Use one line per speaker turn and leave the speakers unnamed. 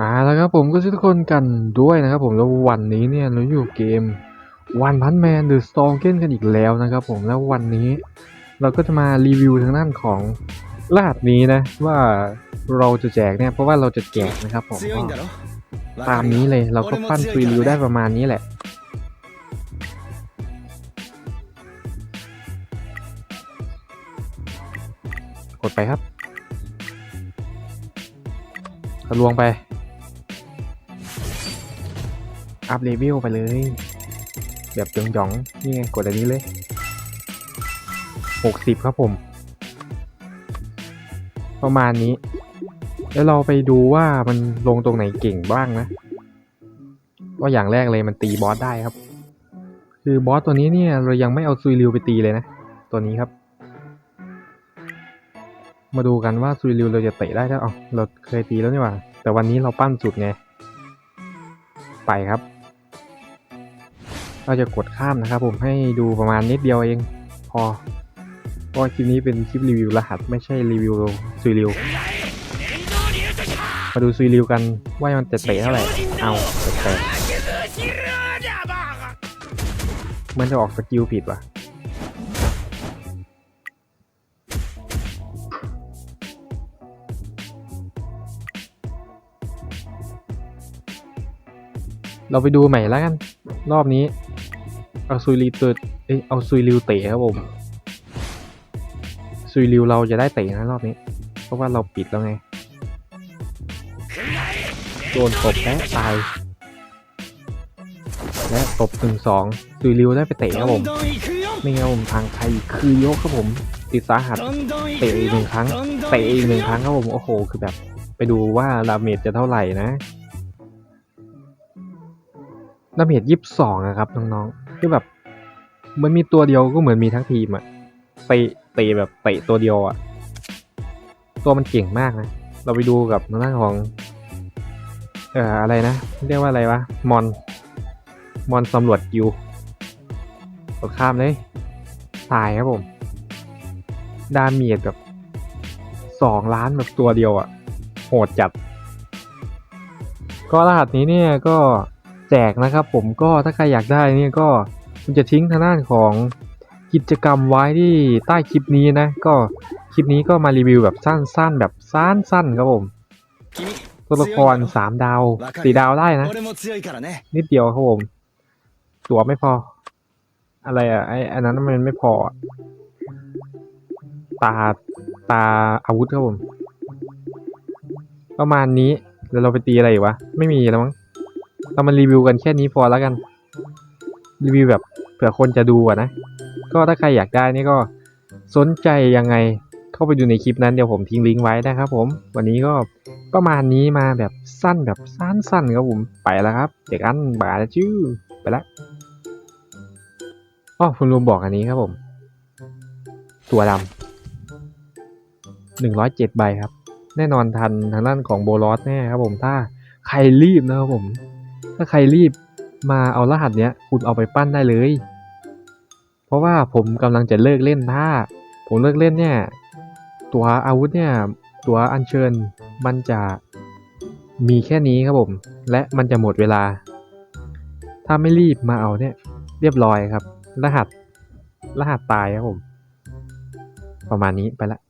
อ่าแล้วครับผมก็ทุกคนกันด้วยนะครับผมแล้ววันนี้เนี่ยเราอยู่เกมวันพันแมนหรือสตองเกนกันอีกแล้วนะครับผมแล้ววันนี้เราก็จะมารีวิวทางด้านของรหัสนี้นะ ว่าเราจะแจกเนี่ยเพราะว่าเราจะแจกนะครับผมตามนี้เลยเราก็ปั้นรีวิวได้ประมาณนี้แหละกดไปครับระลวงไป อัพเลเวลไปเลย แบบหยองๆนี่ไงกดอันนี้เลยหกสิบครับผม ประมาณนี้ แล้วเราไปดูว่ามันลงตรงไหนเก่งบ้างนะว่าอย่างแรกเลยมันตีบอสได้ครับ คือบอสตัวนี้เนี่ยเรายังไม่เอาซุยริวไปตีเลยนะ ตัวนี้ครับ มาดูกันว่าซุยริวเราจะเตะได้แล้วอ๋อเราเคยตีแล้วนี่หว่า แต่วันนี้เราปั้นสุดไงไปครับ เราจะกดข้ามนะครับ ผมให้ดูประมาณนิดเดียวเองพอเพราะคลิปนี้เป็นคลิปรีวิวรหัสไม่ใช่รีวิวซุยริวมาดูซุยริวกันว่ามันจะเตะเท่าไหร่เอาแปลกๆมันจะออกสกิลผิดว่ะเราไปดูใหม่แล้วกัน รอบนี้ เอาซุยลีเตอร์เอ้ยเอาซุยลิวเตะครับผมซุยลิวเราจะได้เตะนะรอบนี้ เพราะว่าเราปิดแล้วไงโดนตบและตาย และตบถึงสองซุยลิวได้ไปเตะครับผมนี่ครับผมทางไทยคือยกครับผม ติดสาหัสเตะอีกหนึ่งครั้งเตะอีกหนึ่งครั้งครับผมโอ้โหคือแบบ ไปดูว่าดาเมจจะเท่าไหร่นะดาเมจยี่สิบสองนะครับน้องๆ คือแบบมันมีตัวเดียวก็เหมือนมีทั้งทีมอะเตะเตะแบบเตะตัวเดียวอะตัวมันเก่งมากนะ เราไปดูกับทางด้าของ เอ่ออะไรนะ เรียกว่าอะไรวะ มอน มอนสำรวจกิวกดข้ามเลยตายครับผม ดาเมจแบบสองล้านแบบตัวเดียวอะโหดจัด ก็รหัสนี้เนี่ยก็ แจกนะครับ ผมก็ถ้าใครอยากได้นี่ก็ผมจะทิ้งทางด้านของกิจกรรมไว้ที่ใต้คลิปนี้นะ ก็คลิปนี้ก็มารีวิวแบบสั้นๆ แบบสั้นๆครับผมตัวละครสามดาวสี่ดาวได้นะ นิดเดียวครับผม ตัวไม่พอ อะไรอะไออันนั้นมันไม่พอ ตาตาอาวุธครับผม ประมาณนี้แล้วเราไปตีอะไรวะ ไม่มีแล้วมั้ง เรามารีวิวกันแค่นี้พอแล้วกัน รีวิวแบบเผื่อคนจะดูอะนะ ก็ถ้าใครอยากได้นี่ก็สนใจยังไงเข้าไปดูในคลิปนั้นเดี๋ยวผมทิ้งลิงก์ไว้นะครับผม วันนี้ก็ประมาณนี้มาแบบสั้นแบบสั้นๆครับผมไปแล้วครับ เด็กอันบาแล้วจื้อไปล้วอ๋อคุณลุงบอกอันนี้ครับผม ตัวดำหนึ่งร้อยเจ็ดใบครับ แน่นอนทันทางด้านของโบลอสแน่ครับผมถ้าใครรีบนะครับผม ถ้าใครรีบมาเอารหัสเนี้ยคุณเอาไปปั้นได้เลย เพราะว่าผมกำลังจะเลิกเล่นถ้า ผมเลิกเล่นเนี่ย ตัวอาวุธเนี่ย ตัวอัญเชิญมันจะมีแค่นี้ครับผม และมันจะหมดเวลา ถ้าไม่รีบมาเอาเนี่ย เรียบร้อยครับ รหัส รหัสตายครับผม ประมาณนี้ไปละ